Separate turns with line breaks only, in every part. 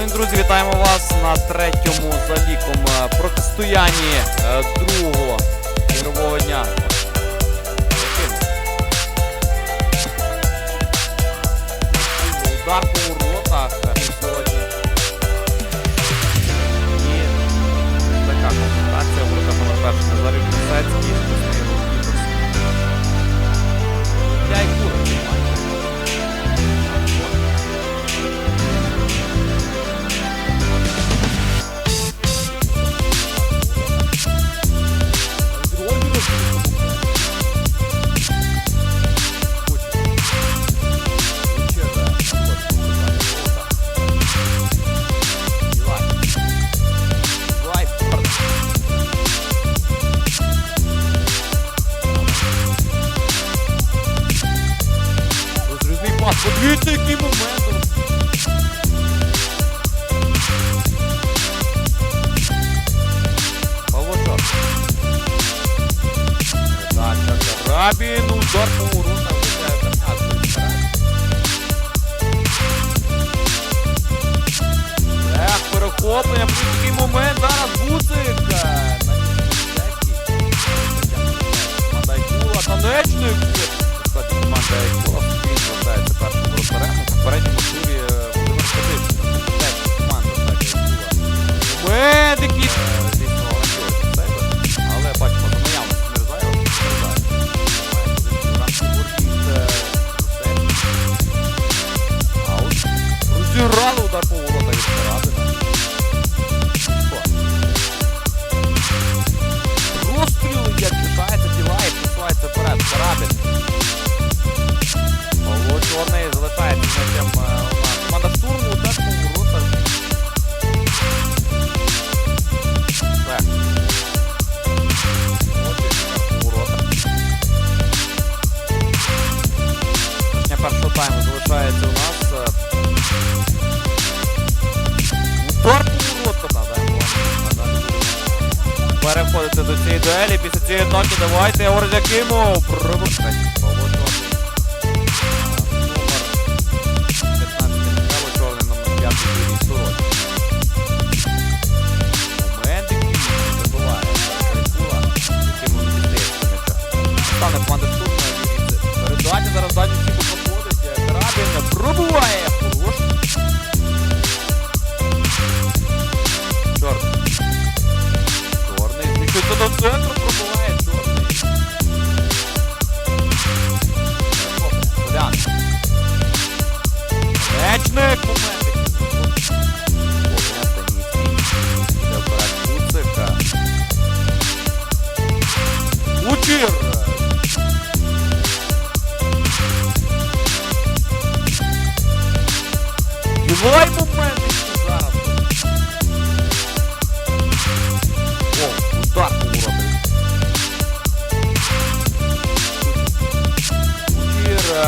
день, друзі, вітаємо вас на третьому за віком е, протистоянні е, другого мирового дня. Звідти який момент. Павлочок. Так, так, так. Рабін удар по урона. Ех, перехоплення, будь-який момент. грали. знаходиться до цієї дуелі. Після цієї атаки давайте Орля кинув. Пробухать. центру пробуває добре. Полян. Мечник у Кучер! Діваймо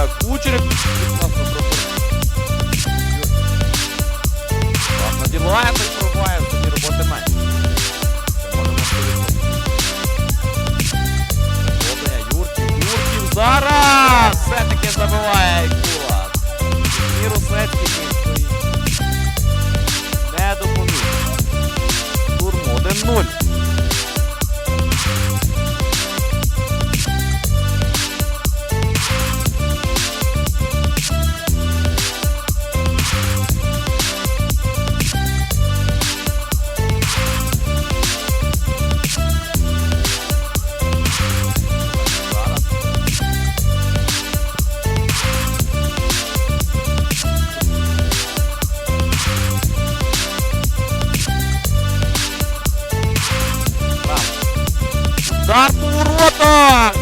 так. Удар по воротах!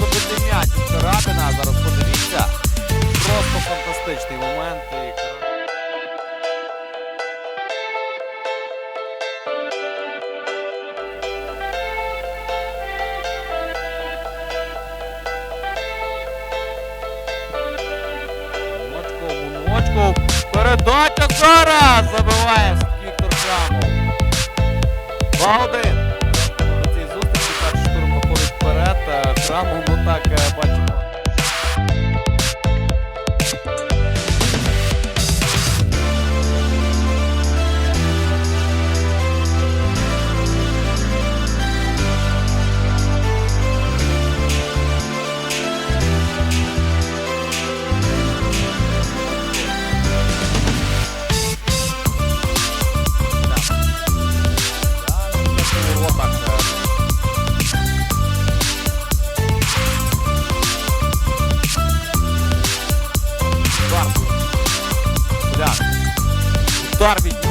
Забити м'яч. Зараз подивіться. Просто фантастичний момент. Мочков. Передача зараз! Забиває Віктор Шамов. 2-1. Ramon Botacá, bate Удар від